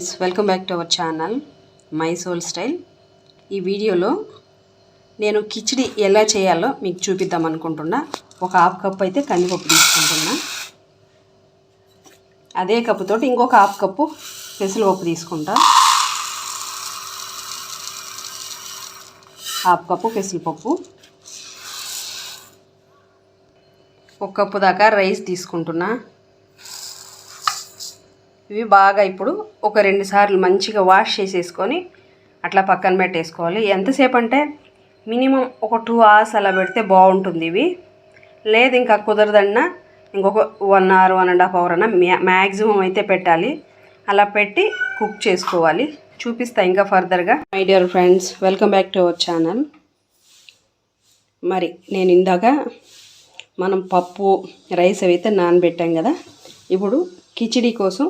Friends welcome back to our channel my soul style ఈ వీడియోలో నేను కిచిడి ఎలా చేయాలో మీకు చూపిద్దాం అనుకుంటున్నా. ఒక హాఫ్ కప్ అయితే కందిపప్పు తీసుకుంటున్నా. అదే కప్పుతో ఇంకొక హాఫ్ కప్పు పెసరపప్పు తీసుకుంటా. హాఫ్ కప్పు పెసరపప్పు. ఒక కప్పు దాకా రైస్ తీసుకుంటున్నా. ఇవి బాగా ఇప్పుడు ఒక రెండు సార్లు మంచిగా వాష్ చేసేసుకొని అట్లా పక్కన పెట్టేసుకోవాలి. ఎంతసేపు అంటే మినిమం ఒక టూ అవర్స్ అలా పెడితే బాగుంటుంది ఇవి. లేదు ఇంకా కుదరదన్నా ఇంకొక one hour one and half hour అన్న మ్యాక్సిమం అయితే పెట్టాలి. అలా పెట్టి కుక్ చేసుకోవాలి. చూపిస్తా ఇంకా ఫర్దర్గా. My dear friends welcome back to our channel. మరి నేను ఇందాక మనం పప్పు రైస్ అవి అయితే నానబెట్టాం కదా. ఇప్పుడు కిచిడి కోసం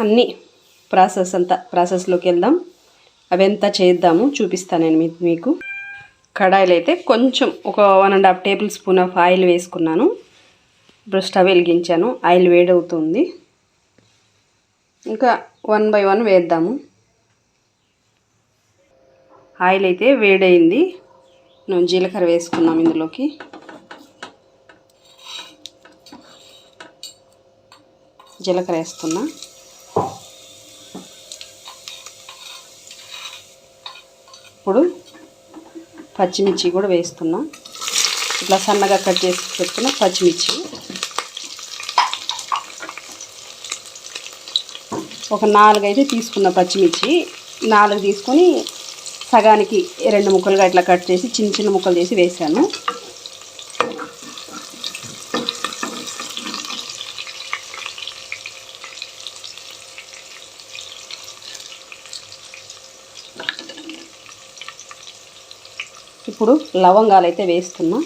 అన్నీ ప్రాసెస్ అంతా ప్రాసెస్లోకి వెళ్దాం. అవంతా చేద్దాము చూపిస్తాను నేను మీకు. కడాయిలు అయితే కొంచెం ఒక one and half tablespoon of oil వేసుకున్నాను. ఇప్పుడు స్టవ్ వెలిగించాను ఆయిల్ వేడవుతుంది. ఇంకా వన్ బై వన్ వేద్దాము. ఆయిల్ అయితే వేడైంది నేను జీలకర్ర వేసుకున్నాం ఇందులోకి. జీలకర్ర వేస్తున్నా. ఇప్పుడు పచ్చిమిర్చి కూడా వేస్తున్నా. ఇట్లా సన్నగా కట్ చేసి పెట్టుకున్న పచ్చిమిర్చి. ఒక నాలుగు అయితే తీసుకున్న పచ్చిమిర్చి. నాలుగు తీసుకొని సగానికి రెండు ముక్కలుగా ఇట్లా కట్ చేసి చిన్న చిన్న ముక్కలు చేసి వేసాను. ఇప్పుడు లవంగాలు అయితే వేస్తున్నా.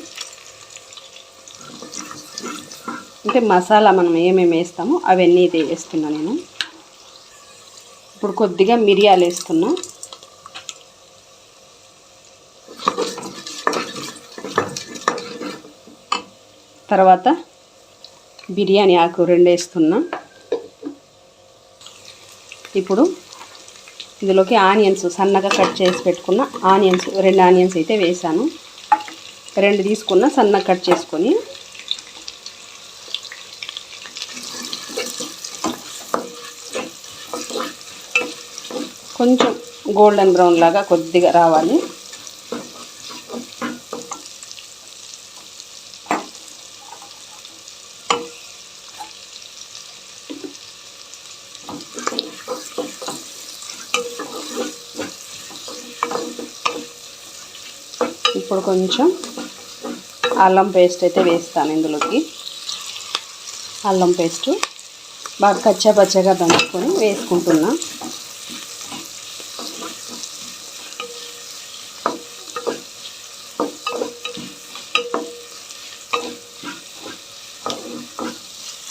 అంటే మసాలా మనం ఏమేమి వేస్తామో అవన్నీ అయితే వేస్తున్నా నేను. ఇప్పుడు కొద్దిగా మిరియాలు వేస్తున్నా. తర్వాత బిర్యానీ ఆకు రెండు వేస్తున్నా. ఇప్పుడు ఇందులోకి ఆనియన్స్ సన్నగా కట్ చేసి పెట్టుకున్న ఆనియన్స్ రెండు ఆనియన్స్ అయితే వేసాను. రెండు తీసుకున్న సన్నగా కట్ చేసుకొని కొంచెం గోల్డెన్ బ్రౌన్ లాగా కొద్దిగా రావాలి ఇప్పుడు కొంచెం అల్లం పేస్ట్ అయితే వేస్తాను ఇందులోకి. అల్లం పేస్ట్ బాగా కచ్చా పచ్చగా దంచుకొని వేసుకుంటున్నా.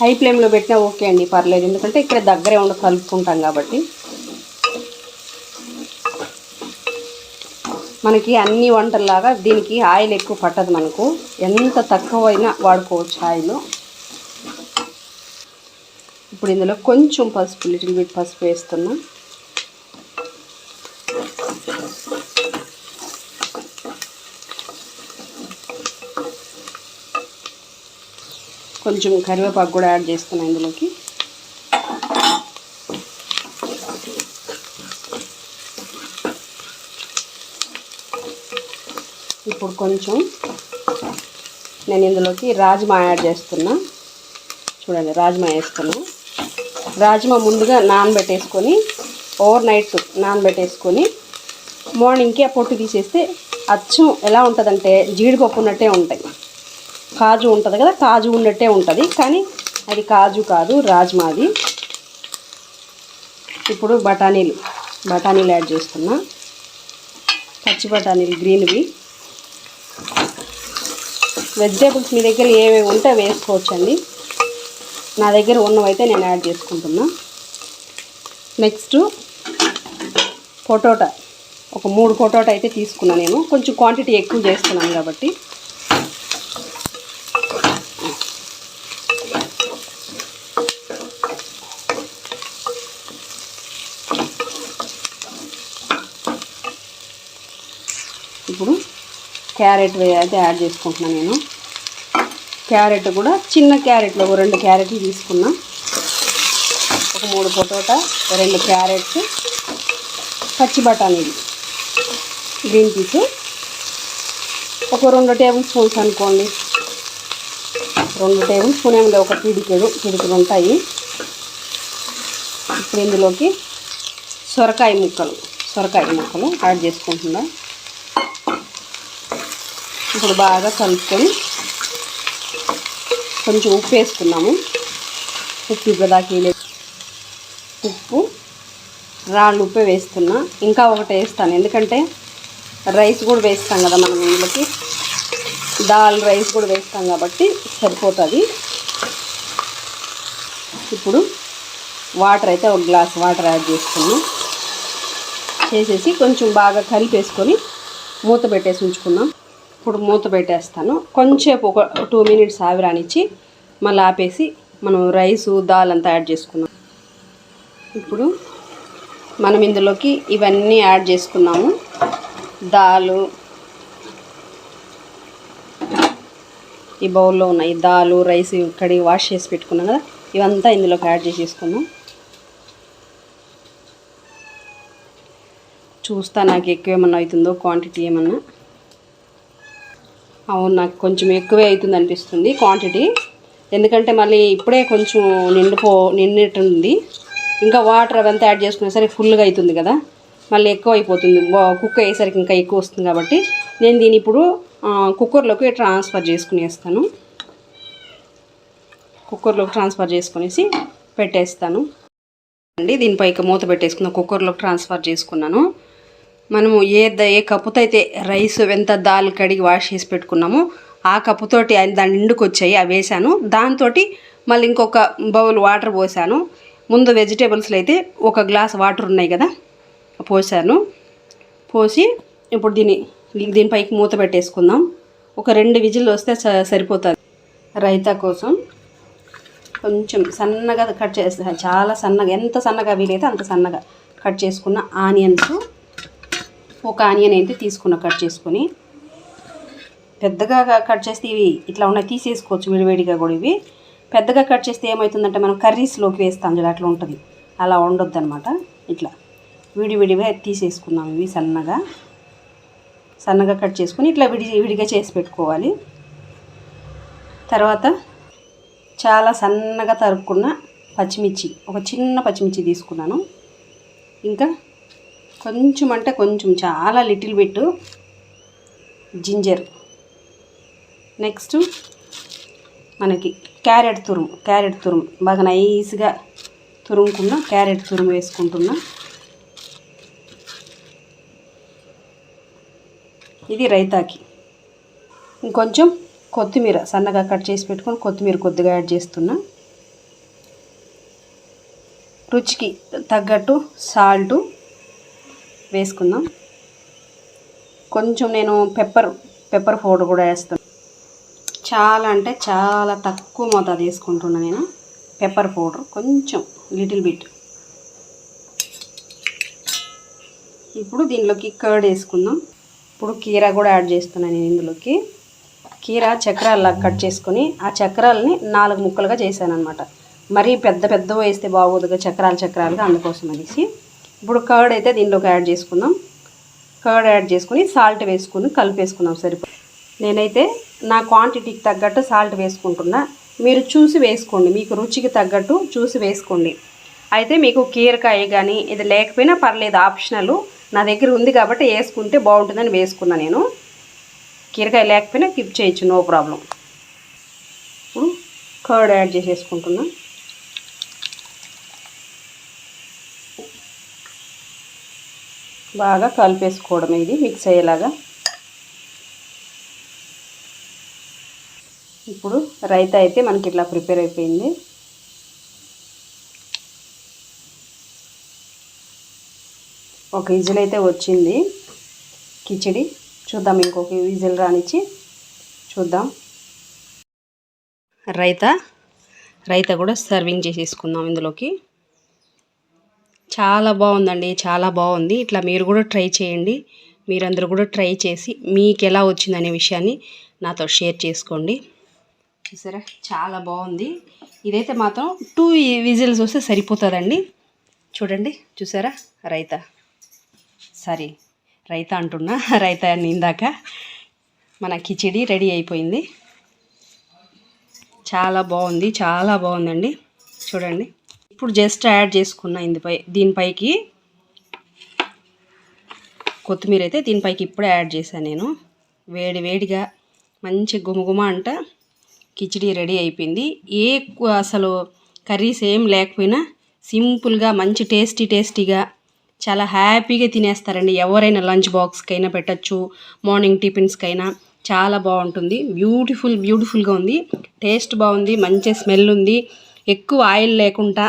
హై ఫ్లేమ్లో పెట్టినా ఓకే అండి పర్లేదు. ఎందుకంటే ఇక్కడ దగ్గరే ఉండి కలుపుకుంటాం కాబట్టి. మనకి అన్ని వంటల్లాగా దీనికి ఆయిల్ ఎక్కువ పట్టదు మనకు. ఎంత తక్కువైనా వాడుకోవచ్చు ఆయిల్. ఇప్పుడు ఇందులో కొంచెం పసుపు లిటిల్ బిట్ పసుపు వేస్తున్నా. కొంచెం కరివేపాకు కూడా యాడ్ చేస్తున్నా ఇందులోకి. ఇప్పుడు కొంచెం నేను ఇందులోకి రాజ్మా యాడ్ చేస్తున్నా. చూడండి రాజ్మా వేస్తున్నా. రాజ్మా ముందుగా నానబెట్టేసుకొని ఓవర్ నైట్ నానబెట్టేసుకొని మార్నింగ్కి ఆ పొట్టు తీసేస్తే అచ్చం ఎలా ఉంటుందంటే జీడిపప్పు ఉన్నట్టే ఉంటాయి. కాజు ఉంటుంది కదా కాజు ఉన్నట్టే ఉంటుంది. కానీ అది కాజు కాదు రాజ్మాది. ఇప్పుడు బఠానీలు. బఠానీలు యాడ్ చేస్తున్నా. పచ్చి బఠానీలు గ్రీన్వి. వెజిటేబుల్స్ మీ దగ్గర ఏవేవి ఉంటే వేసుకోవచ్చండి. నా దగ్గర ఉన్నవైతే నేను యాడ్ చేసుకుంటున్నా. Next potato. ఒక మూడు పొటోటా అయితే తీసుకున్నా నేను. కొంచెం క్వాంటిటీ ఎక్కువ చేస్తున్నాను కాబట్టి. ఇప్పుడు క్యారెట్ వే- అయితే యాడ్ చేసుకుంటున్నాను నేను. క్యారెట్ కూడా చిన్న క్యారెట్లు ఒక రెండు క్యారెట్లు తీసుకున్నా. ఒక మూడు పొటోటా రెండు క్యారెట్స్ పచ్చి బఠానీలు గ్రీన్ పీస్ ఒక రెండు టేబుల్ స్పూన్స్ అనుకోండి. రెండు టేబుల్ స్పూన్ ఏమి ఒక పిడికెడు పిడికెడు ఉంటాయి. ఇప్పుడు ఇందులోకి సొరకాయ ముక్కలు సొరకాయ ముక్కలు యాడ్ చేసుకుంటున్నాను ఇప్పుడు బాగా కలుపుకొని కొంచెం ఉప్పు వేసుకున్నాము. ఉప్పు ఇప్పటిదాకా ఉప్పు రాళ్ళు ఉప్పు వేస్తున్నా. ఇంకా ఒకటి వేస్తాను. ఎందుకంటే రైస్ కూడా వేస్తాం కదా మనం ఇందులోకి. దాల్ రైస్ కూడా వేస్తాం కాబట్టి సరిపోతుంది. ఇప్పుడు వాటర్ అయితే ఒక గ్లాస్ వాటర్ యాడ్ చేసుకున్నాం. చేసేసి కొంచెం బాగా కలిపేసుకొని మూత పెట్టేసి ఉంచుకున్నాం. ఇప్పుడు మూత పెట్టేస్తాను. కొంచెంసేపు ఒక టూ మినిట్స్ ఆవిరానిచ్చి మళ్ళీ ఆపేసి మనం రైసు దాల్ అంతా యాడ్ చేసుకున్నాం. ఇప్పుడు మనం ఇందులోకి ఇవన్నీ యాడ్ చేసుకున్నాము. దాలు ఈ బౌల్లో ఉన్నాయి దాలు రైస్ కడిగి వాష్ చేసి పెట్టుకున్నాం కదా ఇవంతా ఇందులోకి యాడ్ చేసేసుకున్నాం. చూస్తా నాకు ఎక్కువ ఏమన్నా అవుతుందో క్వాంటిటీ ఏమన్నా. అవును నాకు కొంచెం ఎక్కువే అవుతుంది అనిపిస్తుంది క్వాంటిటీ. ఎందుకంటే మళ్ళీ ఇప్పుడే కొంచెం నిండిపో నిండిటుంది ఇంకా వాటర్ అవంతా యాడ్ చేసుకునేసరికి ఫుల్గా అవుతుంది కదా. మళ్ళీ ఎక్కువ అయిపోతుంది బా- కుక్ అయ్యేసరికి ఇంకా ఎక్కువ వస్తుంది కాబట్టి నేను దీన్ని ఇప్పుడు కుక్కర్లోకి ట్రాన్స్ఫర్ చేసుకునేస్తాను. కుక్కర్లోకి ట్రాన్స్ఫర్ చేసుకునేసి పెట్టేస్తాను. అండి దీనిపై ఇక మూత పెట్టేసుకున్నాను కుక్కర్లోకి ట్రాన్స్ఫర్ చేసుకున్నాను. మనము ఏ ద- ఏ కప్పుతో అయితే రైస్ ఎంత దాల్ కడిగి వాష్ చేసి పెట్టుకున్నామో ఆ కప్పుతోటి ఆయన దాని నిండుకు వచ్చాయి అవి వేసాను. దాంతో మళ్ళీ ఇంకొక బౌల్ వాటర్ పోసాను. ముందు వెజిటేబుల్స్లో అయితే ఒక గ్లాస్ వాటర్ ఉన్నాయి కదా పోసాను. పోసి ఇప్పుడు దీన్ని దీనిపైకి మూత పెట్టేసుకుందాం. ఒక రెండు విజిల్ వస్తే సరిపోతుంది. రైతా కోసం కొంచెం సన్నగా కట్ చేస్తా చాలా సన్నగా ఎంత సన్నగా వీలైతే అంత సన్నగా కట్ చేసుకున్న ఆనియన్స్ ఒక ఆనియన్ అయితే తీసుకున్న కట్ చేసుకొని. పెద్దగా కట్ చేస్తే ఇవి ఇట్లా ఉన్నాయి తీసేసుకోవచ్చు విడివిడిగా కూడా ఇవి. పెద్దగా కట్ చేస్తే ఏమవుతుందంటే మనం కర్రీస్లోకి వేస్తాం చూడ అట్లా ఉంటుంది. అలా ఉండొద్దు అనమాట ఇట్లా విడివిడిగా తీసేసుకున్నాం ఇవి సన్నగా. సన్నగా కట్ చేసుకుని ఇట్లా విడి విడిగా చేసి పెట్టుకోవాలి. తర్వాత చాలా సన్నగా తరుక్కున్న పచ్చిమిర్చి ఒక చిన్న పచ్చిమిర్చి తీసుకున్నాను. ఇంకా కొంచెం అంటే కొంచెం చాలా లిటిల్ బిట్ జింజర్. నెక్స్ట్ మనకి క్యారెట్ తురుము క్యారెట్ తురుము. బాగా నైస్గా తురుముకున్న క్యారెట్ తురుము వేసుకుంటున్నా. ఇది రైతాకి. ఇంకొంచెం కొత్తిమీర సన్నగా కట్ చేసి పెట్టుకొని కొత్తిమీర కొద్దిగా యాడ్ చేస్తున్నా. రుచికి తగ్గట్టు సాల్టు వేసుకుందాం. కొంచెం నేను పెప్పర్ పెప్పర్ పౌడర్ కూడా వేస్తాను. చాలా అంటే చాలా తక్కువ మోతాదు వేసుకుంటున్నాను నేను పెప్పర్ పౌడర్. కొంచెం లిటిల్ బిట్. ఇప్పుడు దీనిలోకి కర్డ్ వేసుకుందాం. ఇప్పుడు కీరా కూడా యాడ్ చేస్తున్నాను నేను ఇందులోకి. కీరా చక్రాల్లా కట్ చేసుకొని ఆ చక్రాలని నాలుగు ముక్కలుగా చేశాను అనమాట మరీ పెద్ద పెద్దవి వేస్తే బాగోదుగా చక్రాలు చక్రాలుగా అందుకోసం అనేసి. ఇప్పుడు కర్డ్ అయితే దీనిలోకి యాడ్ చేసుకుందాం. కర్డ్ యాడ్ చేసుకుని సాల్ట్ వేసుకుని కలిపేసుకుందాం సరిపో నేనైతే నా క్వాంటిటీకి తగ్గట్టు సాల్ట్ వేసుకుంటున్నా. మీరు చూసి వేసుకోండి. మీకు రుచికి తగ్గట్టు చూసి వేసుకోండి. అయితే మీకు కీరకాయ కానీ ఇది లేకపోయినా పర్లేదు ఆప్షనల్ నా దగ్గర ఉంది కాబట్టి వేసుకుంటే బాగుంటుందని వేసుకున్నా నేను. కీరకాయ లేకపోయినా కిప్ చేయొచ్చు నో ప్రాబ్లం ఇప్పుడు కర్డ్ యాడ్ చేసేసుకుంటున్నా. బాగా కలిపేసుకోవడం ఇది మిక్స్ అయ్యేలాగా. ఇప్పుడు రైతా అయితే మనకి ఇట్లా ప్రిపేర్ అయిపోయింది. ఒక విజిల్ అయితే వచ్చింది. కిచిడి చూద్దాం ఇంకొక విజిల్ రానిచ్చి చూద్దాం. రైతా రైతా కూడా సర్వింగ్ చేసేసుకుందాం ఇందులోకి. చాలా బాగుందండి చాలా బాగుంది. ఇట్లా మీరు కూడా ట్రై చేయండి. మీరందరూ కూడా ట్రై చేసి మీకు ఎలా వచ్చిందనే విషయాన్ని నాతో షేర్ చేసుకోండి. చూసారా? చాలా బాగుంది. ఇదైతే మాత్రం టూ విజిల్స్ వస్తే సరిపోతుందండి. చూడండి. చూసారా? రైతా. సారీ రైతా అంటున్నా. రైతా అని ఇందాక మన కిచిడి రెడీ అయిపోయింది. చాలా బాగుంది చాలా బాగుందండి. చూడండి. ఇప్పుడు జస్ట్ యాడ్ చేసుకున్నా ఇందుపై దీనిపైకి కొత్తిమీర అయితే దీనిపైకి ఇప్పుడే యాడ్ చేశాను నేను. వేడి వేడిగా మంచి గుమగుమ అంట కిచిడి రెడీ అయిపోయింది. ఏ అసలు కర్రీస్ ఏం లేకపోయినా సింపుల్గా మంచి టేస్టీ టేస్టీగా చాలా హ్యాపీగా తినేస్తారండి. ఎవరైనా లంచ్ బాక్స్కైనా పెట్టచ్చు మార్నింగ్ టిఫిన్స్కైనా చాలా బాగుంటుంది. బ్యూటిఫుల్ బ్యూటిఫుల్గా ఉంది. టేస్ట్ బాగుంది మంచి స్మెల్ ఉంది. ఎక్కువ ఆయిల్ లేకుండా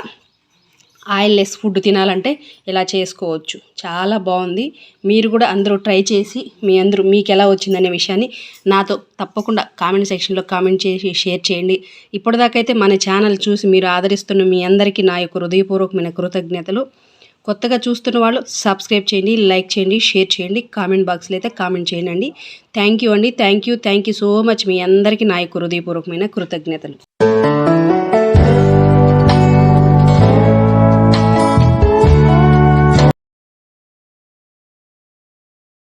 ఆయిల్ లెస్ ఫుడ్ తినాలంటే ఇలా చేసుకోవచ్చు. చాలా బాగుంది మీరు కూడా అందరూ ట్రై చేసి మీ అందరూ మీకు ఎలా వచ్చిందనే విషయాన్ని నాతో తప్పకుండా కామెంట్ సెక్షన్లో కామెంట్ చేసి షేర్ చేయండి. ఇప్పటిదాకైతే మన ఛానల్ చూసి మీరు ఆదరిస్తున్న మీ అందరికీ నా యొక్క హృదయపూర్వకమైన కృతజ్ఞతలు. కొత్తగా చూస్తున్న వాళ్ళు సబ్స్క్రైబ్ చేయండి లైక్ చేయండి షేర్ చేయండి కామెంట్ బాక్స్లో అయితే కామెంట్ చేయండి. థ్యాంక్ యూ అండి. Thank you thank you so much మీ అందరికీ నా యొక్క హృదయపూర్వకమైన కృతజ్ఞతలు.